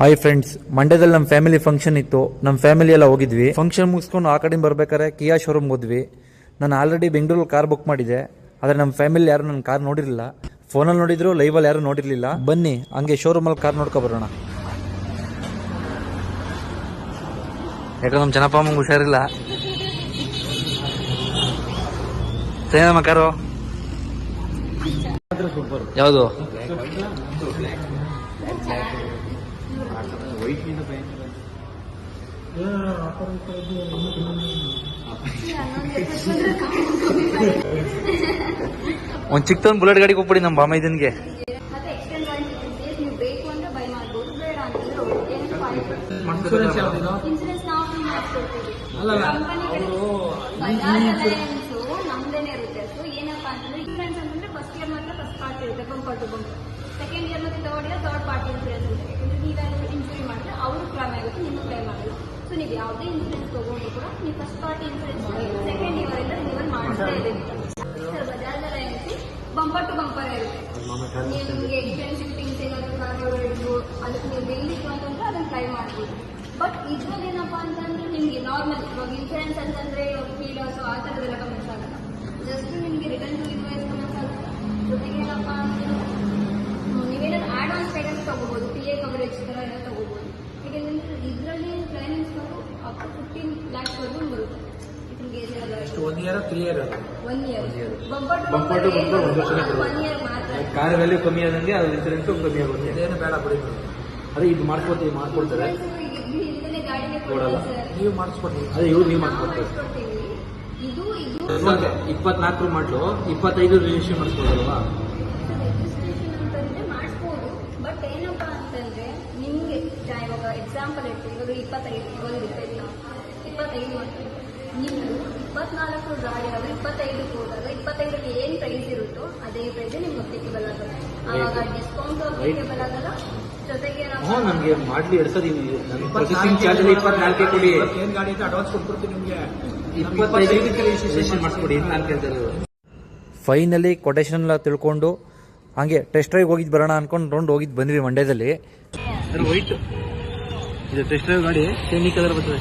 Hi friends ಮಂಡ್ಯದಲ್ಲಿ ನಮ್ಮ family function ಇತ್ತು. ನಮ್ಮ ಫ್ಯಾಮಿಲಿ ಎಲ್ಲ ಹೋಗಿದ್ವಿ. ಫಂಕ್ಷನ್ ಮುಗಿಸ್ಕೊಂಡು ಆ ಕಡೆ ಬರ್ಬೇಕಾದ್ರೆ ಕಿಯಾ ಶೋರೂಮ್ ಹೋದ್ವಿ. ನಾನು ಆಲ್ರೆಡಿ ಬೆಂಗಳೂರಲ್ಲಿ ಕಾರ್ ಬುಕ್ ಮಾಡಿದೆ. ಆದರೆ ನಮ್ಮ ಫ್ಯಾಮಿಲಿ ಯಾರು ನನ್ನ ಕಾರ್ ನೋಡಿರಲಿಲ್ಲ. ಫೋನಲ್ಲಿ ನೋಡಿದ್ರು ಲೈವಲ್ಲಿ ಯಾರು ನೋಡಿರಲಿಲ್ಲ. ಬನ್ನಿ, ಹಂಗೆ ಶೋರೂಮಲ್ಲಿ ಕಾರ್ ನೋಡ್ಕೊ ಬರೋಣ. ಯಾಕಂದ್ರೆ ನಮ್ಮ ಚೆನ್ನಪ್ಪ ಅಮ್ಮಂಗೆ ಹುಷಾರಿಲ್ಲ. ಸೇನಮ್ಮ ಕಾರು ಯಾವುದು? ಒಂದು ಚಿಕ್ಕದೊಂದು ಬುಲೆಟ್ ಗಾಡಿ ಕೊಡಿ ನಮ್ಮ ಬಾಮೈದನ್ಗೆ ನಮ್ದೇನೆ ಇರುತ್ತೆ ಸೊ ಏನಪ್ಪಾ ಅಂತಂದ್ರೆ ಇನ್ಸೂರೆನ್ಸ್ ಅಂತಂದ್ರೆ ಫಸ್ಟ್ ಇಯರ್ ಮಾತ್ರ ಫಸ್ಟ್ ಪಾರ್ಟಿ ಇರುತ್ತೆ. Bumper to bumper second year third year third party insurance ಇರುತ್ತೆ ಯಾಕಂದ್ರೆ ನೀವೇನಾದ್ರು ಇನ್ಸೂರಿ ಮಾಡಿದ್ರೆ ಅವರು ಕ್ಲೈಮ್ ಆಗುತ್ತೆ, ನಿಮ್ಗೆ ಕ್ಲೈಮ್ ಆಗಲ್ಲ ಸೊ ನೀವು ಯಾವುದೇ ಇನ್ಸೂರೆನ್ಸ್ ತಗೊಂಡು ಕೂಡ ನೀವು first party insurance second year ಇಂದ ನೀವು ಮಾಡಿಸ್ತಾ ಇದ್ದೀವಿ ಸರ್ ಬಜಾಜ್ ಏನಿದೆ? ಬಂಪರ್ ಟು ಬಂಪರ್ ಇರುತ್ತೆ. ನಿಮಗೆ ಎಕ್ಸ್ಪೆನ್ಸಿವ್ ಥಿಂಗ್ಸ್ ಏನಾದ್ರು ಹಿಡಿದು ಅದಕ್ಕೆ ನೀವು ಬೇಯಿಸಿತ್ತು ಅಂತಂದ್ರೆ ಅದನ್ನು ಟ್ರೈ ಮಾಡ್ಬೋದು. ಬಟ್ ಇದ್ರಲ್ಲಿ ಏನಪ್ಪಾ ಅಂತಂದ್ರೆ ನಿಮಗೆ ನಾರ್ಮಲ್ ಇವಾಗ ಇನ್ಸೂರೆನ್ಸ್ ಅಂತಂದ್ರೆ ಫೀಲರ್ಸ್ ಆ ಥರದ್ದೆಲ್ಲ ಕಮೆಂಟ್ಸ್ ಆಗಲ್ಲ ಜಸ್ಟ್ ನಿಮಗೆ ರಿಟರ್ನ್ ಟು ಇನ್ವಾಯ್ಸ್ ಕಮೆಂಟ್ಸ್ ಆಗುತ್ತೆ ಜೊತೆಗೆ ಏನಪ್ಪಾ ಅಂತಂದ್ರೆ ನೀವೇನಾದ್ರು ಆಡ್ ಆನ್ ಪೇಮೆಂಟ್ ತಗೋಬಹುದು ಪಿ ಎ ಕವರೇಜ್ ಥರ ಎಲ್ಲ ತಗೋಬಹುದು ಯಾಕೆಂದ್ರೆ ಇದರಲ್ಲಿ ಪ್ಲಾನಿಂಗ್ಸ್ ನಾವು ಅಪ್ ಟು ಫಿಫ್ಟೀನ್ ಲ್ಯಾಕ್ಸ್ ಬರುತ್ತೆ ನಿಮಗೆ one year three year one year bumper to Bumper to bumper ಒಂದು ವರ್ಷನೇ ಒನ್ ಇಯರ್ ಮಾತ್ರ ಕಾರ್ ವ್ಯಾಲ್ಯೂ ಕಮ್ಮಿ ಆದಂಗೆ ಅದು ಇನ್ಸೂರೆನ್ಸ್ ಕಮ್ಮಿ ಆಗುತ್ತೆ. ಏನು ಬೇಡ ಬಿಡಿ ಅದೇ ಇದು ಮಾಡ್ಕೊತೀವಿ ಮಾಡ್ಕೊಳ್ತಾರೆ. ಕೊಡಲ್ಲ. ನೀವು ಮಾಡಿಸ್ಕೊಡ್ತೀವಿ ಅದೇ ಇವ್ರು ನೀವು ಮಾಡ್ಕೊಡ್ತೀವಿ ಇಪ್ಪತ್ನಾಲ್ಕರು ಇದು ಇದು. ಇಪ್ಪತ್ನಾಲ್ಕರ ಮಾಡ್ಲು ಇಪ್ಪತ್ತೈದು ರಿಜಿಸ್ಟ್ರೇಷನ್ ಮಾಡಿಸ್ಬೋದಲ್ವಾ ರಿಜಿಸ್ಟ್ರೇಷನ್ ಅಂತಂದ್ರೆ ಮಾಡಿಸ್ಬೋದು. ಬಟ್ ಏನಪ್ಪಾ ಅಂತಂದ್ರೆ ನಿಮ್ಗೆ ಜಾ- ಇವಾಗ ಎಕ್ಸಾಂಪಲ್ ಇತ್ತು ಇವಾಗ ಇಪ್ಪತ್ತೈದು ಒಂದು ಇಪ್ಪತ್ತೈದು. ಇಪ್ಪತ್ತೈದು ಅಂತ ನಿಮ್ದು ಇಪ್ಪತ್ನಾಲ್ಕು ಗಾಡಿ ಆದ್ರೆ ಇಪ್ಪತ್ತೈದು ಹೋದಾಗ ಇಪ್ಪತ್ತೈದಕ್ಕೆ ಏನ್ ಪ್ರೈಸ್ ಇರುತ್ತೋ ಅದೇ ಪ್ರೈಸ್ ನಿಮ್ಗೆ ಅಪ್ಲಿಕೇಬಲ್ ಆಗುತ್ತೆ. ಆವಾಗ ಡಿಸ್ಕೌಂಟ್ ಅಪ್ಲಿಕೇಬಲ್ ಆಗಲ್ಲ. ಜೊತೆಗೆ ನಾವು ಮಾಡ್ಲಿ ಎರಡು ಸರಿ ನನಗೆ ಪ್ರೊಸೆಸಿಂಗ್ ಚಾರ್ಜ್ ಇಪ್ಪತ್ನಾಲ್ಕೇ ಕೊಡಿ. ಏನ್ ಗಾಡಿ ಅಂತ ಅಡ್ವಾನ್ಸ್ ಕೊಟ್ಬಿಡ್ತೀನಿ ನಿಮ್ಗೆ. ಇಪ್ಪತ್ತೈದಕ್ಕೆ ರಿಜಿಸ್ಟ್ರೇಷನ್ ಮಾಡಿಸ್ಕೊಡಿ ನಾನು ಕೇಳ್ತಾರೆ ಫೈನಲಿ ಕೊಟೇಶನ್ ಎಲ್ಲ ತಿಳ್ಕೊಂಡು ಹಂಗೆ ಟೆಸ್ಟ್ ಡ್ರೈವ್ ಹೋಗಿದ್ದು ಬರೋಣ ಅನ್ಕೊಂಡು ರೌಂಡ್ ಹೋಗಿದ್ದು ಬಂದ್ವಿ ಮಂಡ್ಯದಲ್ಲಿ ವೈಟ್ ಇದು ಟೆಸ್ಟ್ ಡ್ರೈವ್ ಗಾಡಿ ಸೇಮಿ ಕಲರ್ ಬರ್ತದೆ.